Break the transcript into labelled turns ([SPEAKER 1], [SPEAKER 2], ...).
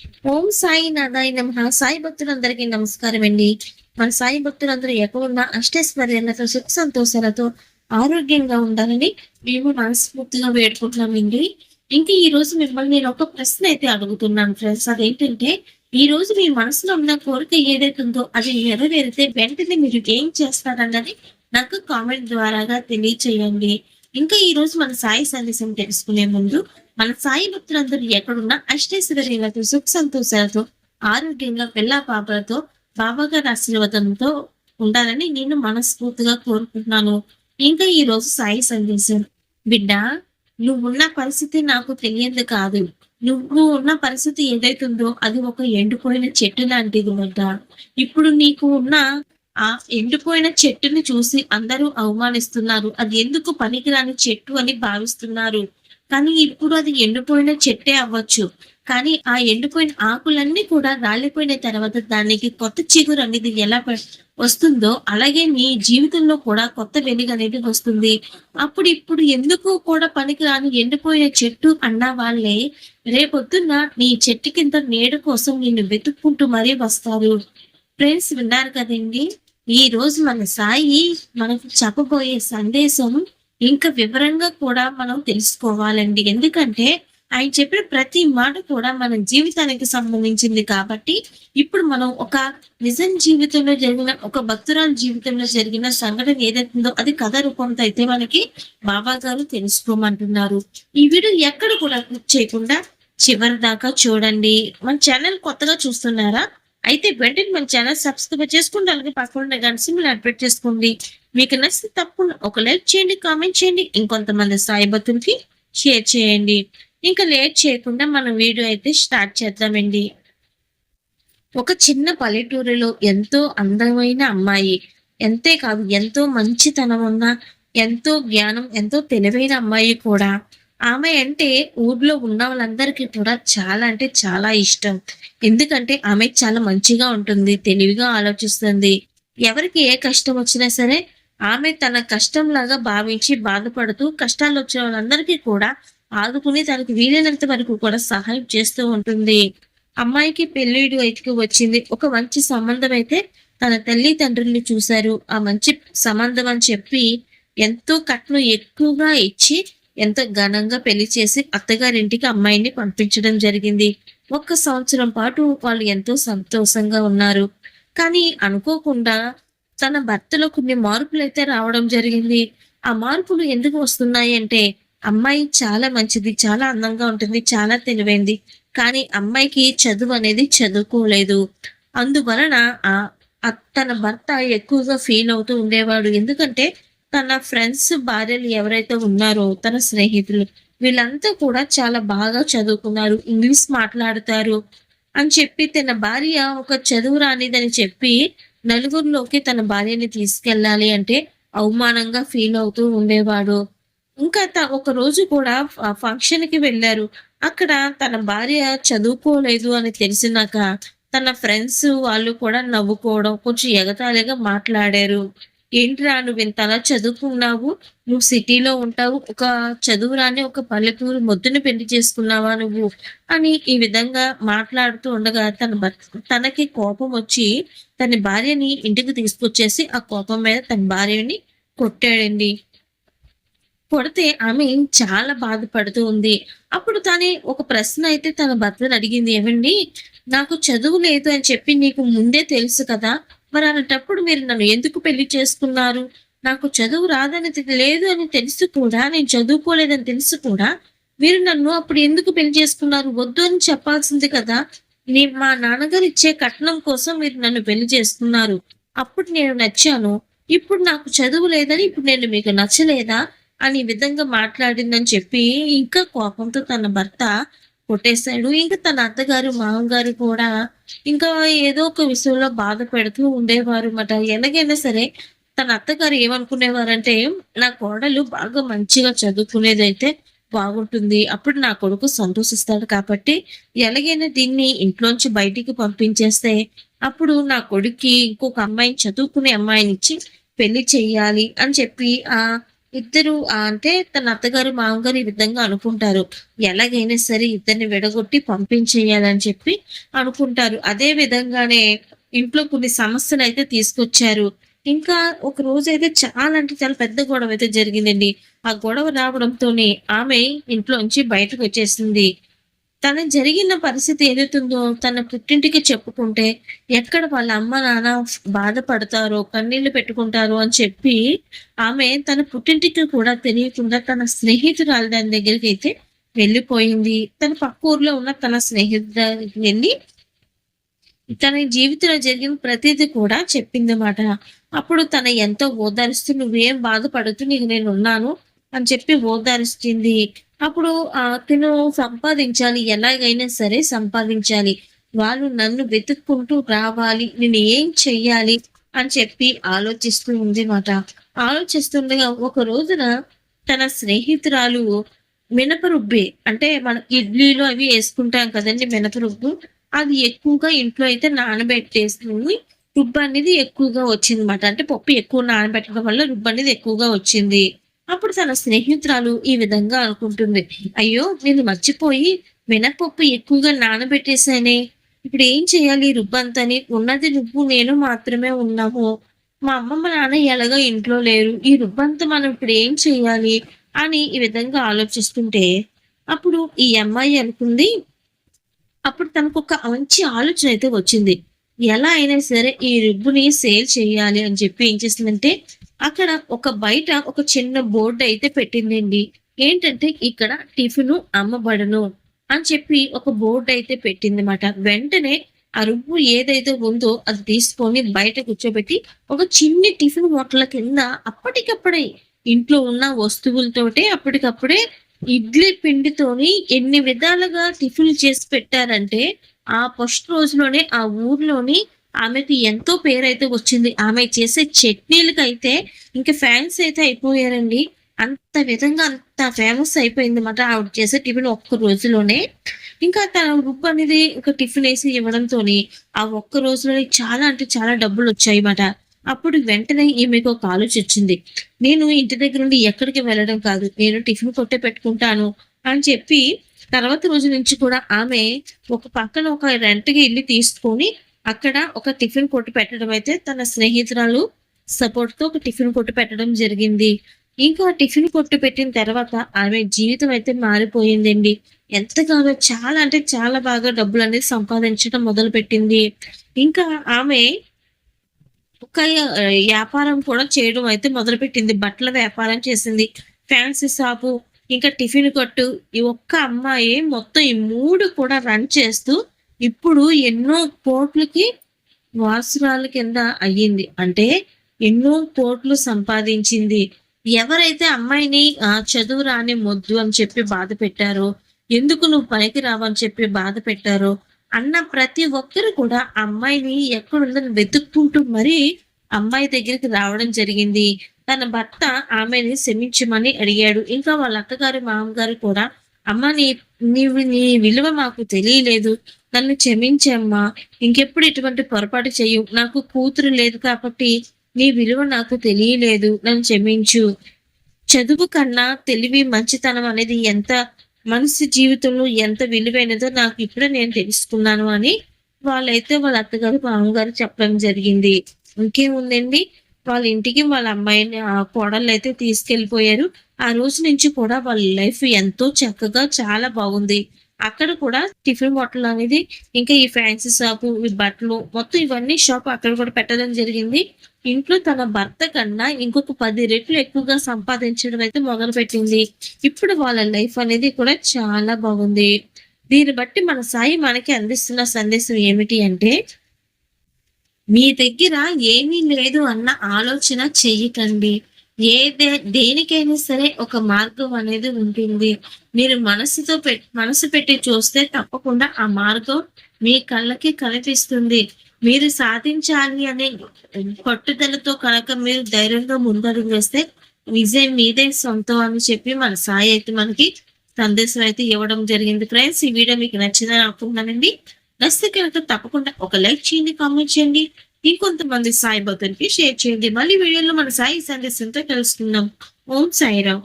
[SPEAKER 1] ఓం సాయి నాదాయ నమ. సాయి భక్తులందరికీ నమస్కారం అండి మన సాయి భక్తులందరూ ఎక్కువగా అష్టైశ్వర్యాలతో సుఖ సంతోషాలతో ఆరోగ్యంగా ఉండాలని మేము మనస్ఫూర్తిగా వేడుకుంటున్నామండి. ఇంకా ఈ రోజు మిమ్మల్ని నేను ఒక ప్రశ్న అయితే అడుగుతున్నాను ఫ్రెండ్స్. అదేంటంటే ఈ రోజు మీ మనసులో ఉన్న కోరిక ఏదైతే ఉందో అది నెరవేరితే వెంటనే మీరు ఏం చేస్తారన్నది నాకు కామెంట్ ద్వారాగా తెలియచేయండి. ఇంకా ఈ రోజు మన సాయి సందేశం తెలుసుకునే ముందు మన సాయి భక్తులందరూ ఎక్కడున్నా అష్టైశ్వర్యాలతో సుఖ సంతోషాలతో ఆరోగ్యంగా పిల్ల పాపలతో బాబాగారి ఆశీర్వాదంతో ఉండాలని నేను మనస్ఫూర్తిగా కోరుకుంటున్నాను. ఇంకా ఈ రోజు సాయి సందేశం బిడ్డ నువ్వున్న పరిస్థితి నాకు తెలియదు కాదు. నువ్వు ఉన్న పరిస్థితి ఏదైతుందో అది ఒక ఎండిపోయిన చెట్టు లాంటిది బిడ్డ ఇప్పుడు నీకు ఉన్న ఆ ఎండిపోయిన చెట్టుని చూసి అందరూ అవమానిస్తున్నారు. అది ఎందుకు పనికిరాని చెట్టు అని భావిస్తున్నారు. కానీ ఇప్పుడు అది ఎండిపోయిన చెట్టే అవ్వచ్చు. కానీ ఆ ఎండిపోయిన ఆకులన్నీ కూడా రాలిపోయిన తర్వాత దానికి కొత్త చిగురు అనేది ఎలా వస్తుందో అలాగే మీ జీవితంలో కూడా కొత్త వెలుగు అనేది వస్తుంది. అప్పుడు ఇప్పుడు ఎందుకు కూడా పనికిరాని ఎండిపోయిన చెట్టు అన్న వాళ్ళే రేపొద్దున్న నీ చెట్టు కింద నీడ కోసం నిన్ను వెతుక్కుంటూ మరీ వస్తారు. ఫ్రెండ్స్ విన్నారు కదండి? ఈ రోజు మన సాయి మనకు చెప్పబోయే సందేశం ఇంకా వివరంగా కూడా మనం తెలుసుకోవాలండి. ఎందుకంటే ఆయన చెప్పిన ప్రతి మాట కూడా మన జీవితానికి సంబంధించింది కాబట్టి ఇప్పుడు మనం ఒక నిజం జీవితంలో జరిగిన ఒక భక్తురాల జీవితంలో జరిగిన సంఘటన ఏదైతుందో అది కథ రూపంతో అయితే మనకి బాబా గారు తెలుసుకోమంటున్నారు. ఈ వీడియో ఎక్కడ కూడా క్లిక్ చేయకుండా చివరి దాకా చూడండి. మన ఛానల్ కొత్తగా చూస్తున్నారా? అయితే వెంటనే మన ఛానల్ సబ్స్క్రైబ్ చేసుకోండి అలాగే పక్కన గంట సింబల్ యాక్టివేట్ చేసుకోండి. మీకు నచ్చితే తప్పకుండా ఒక లైక్ చేయండి కామెంట్ చేయండి ఇంకొంతమంది సాయి భక్తులకి షేర్ చేయండి. ఇంకా లేట్ చేయకుండా మనం వీడియో అయితే స్టార్ట్ చేద్దామండి. ఒక చిన్న పల్లెటూరులో ఎంతో అందమైన అమ్మాయి ఎంతే కాదు ఎంతో మంచితనం ఉన్న ఎంతో జ్ఞానం ఎంతో తెలివైన అమ్మాయి కూడా ఆమె అంటే ఊర్లో ఉన్న వాళ్ళందరికీ కూడా చాలా అంటే చాలా ఇష్టం. ఎందుకంటే ఆమె చాలా మంచిగా ఉంటుంది తెలివిగా ఆలోచిస్తుంది. ఎవరికి ఏ కష్టం వచ్చినా సరే ఆమె తన కష్టం లాగా భావించి బాధపడుతూ కష్టాలు వచ్చిన వాళ్ళందరికీ కూడా ఆదుకుని తనకు వీలైనంత వరకు కూడా సహాయం చేస్తూ ఉంటుంది. అమ్మాయికి పెళ్ళిడు అయితే వచ్చింది. ఒక మంచి సంబంధం అయితే తన తల్లి తండ్రుల్ని చూశారు. ఆ మంచి సంబంధం అని చెప్పి ఎంతో కట్నం ఎక్కువగా ఇచ్చి ఎంతో ఘనంగా పెళ్ళి చేసి అత్తగారింటికి అమ్మాయిని పంపించడం జరిగింది. ఒక్క సంవత్సరం పాటు వాళ్ళు ఎంతో సంతోషంగా ఉన్నారు. కానీ అనుకోకుండా తన భర్తలో కొన్ని మార్పులు అయితే రావడం జరిగింది. ఆ మార్పులు ఎందుకు వస్తున్నాయి అంటే అమ్మాయి చాలా మంచిది చాలా అందంగా ఉంటుంది చాలా తెలివైంది. కానీ అమ్మాయికి చదువు అనేది చదువుకోలేదు. అందువలన ఆ తన భర్త ఎక్కువగా ఫీల్ అవుతూ ఉండేవాడు. ఎందుకంటే తన ఫ్రెండ్స్ భార్యలు ఎవరైతే ఉన్నారో తన స్నేహితులు వీళ్ళంతా కూడా చాలా బాగా చదువుకున్నారు. ఇంగ్లీష్ మాట్లాడతారు అని చెప్పి తన భార్య ఒక చదువు రానిదని చెప్పి నలుగురిలోకి తన భార్యని తీసుకెళ్ళాలి అంటే అవమానంగా ఫీల్ అవుతూ ఉండేవాడు. ఇంకా త- ఒక రోజు కూడా ఫంక్షన్కి వెళ్ళారు. అక్కడ తన భార్య చదువుకోలేదు అని తెలిసినాక తన ఫ్రెండ్స్ వాళ్ళు కూడా నవ్వుకోవడం కొంచెం ఎగతాళిగా మాట్లాడారు. ఏంట్రా నువ్వు ఇంతలా చదువుకున్నావు? నువ్వు సిటీలో ఉంటావు ఒక చదువు రాని ఒక పల్లెటూరు మొద్దుని పెళ్ళి చేసుకున్నావా నువ్వు? అని ఈ విధంగా మాట్లాడుతూ ఉండగా తన భర్త తనకి కోపం వచ్చి తన భార్యని ఇంటికి తీసుకొచ్చేసి ఆ కోపం మీద తన భార్యని కొట్టాడండి. కొడితే ఆమె చాలా బాధపడుతూ ఉంది. అప్పుడు తనే ఒక ప్రశ్న అయితే తన భర్తను అడిగింది. ఏమండి నాకు చదువు లేదు అని చెప్పి నీకు ముందే తెలుసు కదా మరి అలాంటప్పుడు మీరు నన్ను ఎందుకు పెళ్ళి చేసుకున్నారు? నాకు చదువు రాదని లేదు అని తెలుసు కూడా నేను చదువుకోలేదని తెలుసు కూడా మీరు నన్ను అప్పుడు ఎందుకు పెళ్ళి చేసుకున్నారు? వద్దు అని చెప్పాల్సింది కదా. నీ మా నాన్నగారు ఇచ్చే కట్నం కోసం మీరు నన్ను పెళ్ళి చేసుకున్నారు. అప్పుడు నేను నచ్చాను. ఇప్పుడు నాకు చదువు లేదని ఇప్పుడు నేను మీకు నచ్చలేదా? అని విధంగా మాట్లాడిందని చెప్పి ఇంకా కోపంతో తన భర్త కొట్టేశాడు. ఇంకా తన అత్తగారు మామగారు కూడా ఇంకా ఏదో ఒక విషయంలో బాధ పెడుతూ ఉండేవారు అన్నమాట. ఎలాగైనా సరే తన అత్తగారు ఏమనుకునేవారంటే నా కోడలు బాగా మంచిగా చదువుకునేదైతే బాగుంటుంది. అప్పుడు నా కొడుకు సంతోషిస్తాడు కాబట్టి ఎలాగైనా దీన్ని ఇంట్లోంచి బయటికి పంపించేస్తే అప్పుడు నా కొడుక్కి ఇంకొక అమ్మాయిని చదువుకునే అమ్మాయిని ఇచ్చి పెళ్ళి చెయ్యాలి అని చెప్పి ఆ ఇద్దరు అంటే తన అత్తగారు మామగారు ఈ విధంగా అనుకుంటారు. ఎలాగైనా సరే ఇద్దరిని విడగొట్టి పంపించేయాలని చెప్పి అనుకుంటారు. అదే విధంగానే ఇంట్లో కొన్ని సమస్యలు అయితే తీసుకొచ్చారు. ఇంకా ఒక రోజు అయితే చాలా అంటే చాలా పెద్ద గొడవ అయితే జరిగిందండి. ఆ గొడవ రావడంతోనే ఆమె ఇంట్లోంచి బయటకు వచ్చేసింది. తన జరిగిన పరిస్థితి ఏదైతుందో తన పుట్టింటికి చెప్పుకుంటే ఎక్కడ వాళ్ళ అమ్మ నాన్న బాధపడతారో కన్నీళ్ళు పెట్టుకుంటారో అని చెప్పి ఆమె తన పుట్టింటికి కూడా తెలియకుండా తన స్నేహితురాలు దాని దగ్గరికి అయితే వెళ్ళిపోయింది. తన పక్క ఊర్లో ఉన్న తన స్నేహితురాలికి వెళ్ళి తన జీవితంలో జరిగిన ప్రతిదీ కూడా చెప్పిందన్నమాట. అప్పుడు తన ఎంతో ఓదారుస్తూ నువ్వేం బాధపడుతూ నీకు నేను ఉన్నాను అని చెప్పి ఓదారిస్తుంది అప్పుడు ఆ తిను సంపాదించాలి. ఎలాగైనా సరే సంపాదించాలి. వాళ్ళు నన్ను వెతుక్కుంటూ రావాలి. నేను ఏం చెయ్యాలి? అని చెప్పి ఆలోచిస్తూ ఉంది మాట ఆలోచిస్తుండగా ఒక రోజున తన స్నేహితురాలు మినప రుబ్బి అంటే మన ఇడ్లీలు అవి వేసుకుంటాం కదండి మినప రుబ్బు అది ఎక్కువగా ఇంట్లో అయితే నానబెట్టేస్తుంది రుబ్బు అనేది ఎక్కువగా వచ్చింది అనమాట అంటే పప్పు ఎక్కువ నానబెట్టడం వల్ల రుబ్బు అనేది ఎక్కువగా వచ్చింది. అప్పుడు తన స్నేహితురాలు ఈ విధంగా అనుకుంటుంది. అయ్యో నేను మర్చిపోయి మినపప్పు ఎక్కువగా నానబెట్టేశానే. ఇప్పుడు ఏం చేయాలి రుబ్బు అంతని ఉన్నది రుబ్బు నేను మాత్రమే ఉన్నాము మా అమ్మమ్మ నాన్న ఎలాగో ఇంట్లో లేరు. ఈ రుబ్బంతా మనం ఇప్పుడు ఏం చేయాలి అని ఈ విధంగా ఆలోచిస్తుంటే అప్పుడు ఈ అమ్మాయి అనుకుంది అప్పుడు తనకు ఒక మంచి ఆలోచన అయితే వచ్చింది. ఎలా అయినా సరే ఈ రుబ్బుని సేల్ చేయాలి అని చెప్పి ఏం చేసిందంటే అక్కడ ఒక బయట ఒక చిన్న బోర్డు అయితే పెట్టిందండి. ఏంటంటే ఇక్కడ టిఫిన్ అమ్మబడను అని చెప్పి ఒక బోర్డు అయితే పెట్టింది అనమాట వెంటనే ఆ రుబ్బు ఏదైతే ఉందో అది తీసుకొని బయట కూర్చోబెట్టి ఒక చిన్ని టిఫిన్ హోటల్ కింద అప్పటికప్పుడే ఇంట్లో ఉన్న వస్తువులతోటే అప్పటికప్పుడే ఇడ్లీ పిండితోని ఎన్ని విధాలుగా టిఫిన్ చేసి పెట్టారంటే ఆ ఫస్ట్ రోజులోనే ఆ ఊర్లోని ఆమెకి ఎంతో పేరైతే వచ్చింది. ఆమె చేసే చట్నీలకు అయితే ఇంకా ఫ్యాన్స్ అయితే అయిపోయారండి. అంత విధంగా అంత ఫేమస్ అయిపోయింది అన్నమాట ఆవిడ చేసే టిఫిన్ ఒక్క రోజులోనే. ఇంకా తన గ్రూప్ అనేది ఒక టిఫిన్ వేసి ఇవ్వడంతో ఆ ఒక్క రోజులోనే చాలా అంటే చాలా డబ్బులు వచ్చాయి అన్నమాట అప్పుడు వెంటనే ఈమెకు ఒక ఆలోచన వచ్చింది. నేను ఇంటి దగ్గర నుండి ఎక్కడికి వెళ్ళడం కాదు. నేను టిఫిన్ కొట్టే పెట్టుకుంటాను అని చెప్పి తర్వాత రోజు నుంచి కూడా ఆమె ఒక పక్కన ఒక రెంట్కి ఇల్లు తీసుకొని అక్కడ ఒక టిఫిన్ కొట్టు పెట్టడం అయితే తన స్నేహితురాలు సపోర్ట్తో ఒక టిఫిన్ కొట్టు పెట్టడం జరిగింది. ఇంకా టిఫిన్ కొట్టు పెట్టిన తర్వాత ఆమె జీవితం అయితే మారిపోయిందండి. ఎంతగానో చాలా అంటే చాలా బాగా డబ్బులు అనేది సంపాదించడం మొదలు పెట్టింది. ఇంకా ఆమె ఒక వ్యాపారం కూడా చేయడం అయితే మొదలుపెట్టింది బట్టల వ్యాపారం చేసింది. ఫ్యాన్సీ షాపు ఇంకా టిఫిన్ కొట్టు ఈ ఒక్క అమ్మాయి మొత్తం ఈ మూడు కూడా రన్ చేస్తూ ఇప్పుడు ఎన్నో కోట్లకి వాసురాల కింద అయ్యింది. అంటే ఎన్నో కోట్లు సంపాదించింది. ఎవరైతే అమ్మాయిని ఆ చదువు రాని మొద్దు అని చెప్పి బాధ పెట్టారో ఎందుకు నువ్వు పనికి రావని చెప్పి బాధ పెట్టారో అన్న ప్రతి ఒక్కరు కూడా ఆ అమ్మాయిని ఎక్కడుందని వెతుక్కుంటూ మరీ అమ్మాయి దగ్గరికి రావడం జరిగింది. తన భర్త ఆమెని క్షమించమని అడిగాడు. ఇంకా వాళ్ళ అత్తగారు మామగారు కూడా అమ్మ నీ నీవు నీ విలువ మాకు తెలియలేదు. నన్ను క్షమించమ్మా ఇంకెప్పుడు ఇటువంటి పొరపాటు చెయ్యు నాకు కూతురు లేదు కాబట్టి నీ విలువ నాకు తెలియలేదు. నన్ను క్షమించు. చదువు కన్నా తెలివి మంచితనం అనేది ఎంత మనిషి జీవితంలో ఎంత విలువైనదో నాకు ఇప్పుడే నేను తెలుసుకున్నాను అని వాళ్ళైతే వాళ్ళ అత్తగారు మామగారు చెప్పడం జరిగింది. ఇంకేముందండి? వాళ్ళ ఇంటికి వాళ్ళ అమ్మాయిని ఆ కోడళ్ళు అయితే తీసుకెళ్ళిపోయారు ఆ రోజు నుంచి కూడా వాళ్ళ లైఫ్ ఎంతో చక్కగా చాలా బాగుంది. అక్కడ కూడా టిఫిన్ బాటిల్ అనేది ఇంకా ఈ ఫ్యాన్సీ షాపు ఈ బట్టలు మొత్తం ఇవన్నీ షాప్ అక్కడ కూడా పెట్టడం జరిగింది. ఇంట్లో తన భర్త కన్నా ఇంకొక పది రెట్లు ఎక్కువగా సంపాదించడం అయితే మొదలు పెట్టింది ఇప్పుడు వాళ్ళ లైఫ్ అనేది కూడా చాలా బాగుంది. దీన్ని బట్టి మన సాయి మనకి అందిస్తున్న సందేశం ఏమిటి అంటే మీ దగ్గర ఏమీ లేదు అన్న ఆలోచన చెయ్యకండి. ఏ దే- దేనికైనా సరే ఒక మార్గం అనేది ఉంటుంది. మీరు మనసుతో పె మనసు పెట్టి చూస్తే తప్పకుండా ఆ మార్గం మీ కళ్ళకి కనిపిస్తుంది. మీరు సాధించాలి అనే పట్టుదలతో కనుక మీరు ధైర్యంగా ముందడుగు వేస్తే విజయం మీదే సొంతం అని చెప్పి మన సాయి అయితే మనకి సందేశం అయితే ఇవ్వడం జరిగింది. ఫ్రెండ్స్ ఈ వీడియో మీకు నచ్చిందని అనుకుంటున్నానండి. నచ్చితే కనుక తప్పకుండా ఒక లైక్ చేయండి కామెంట్ చేయండి. ఇంకొంతమంది సాయి భక్తునికి షేర్ చేయండి. మళ్ళీ వీడియోలో మన సాయి సందేశంతో తెలుసుకుందాం ఓం సాయిరావు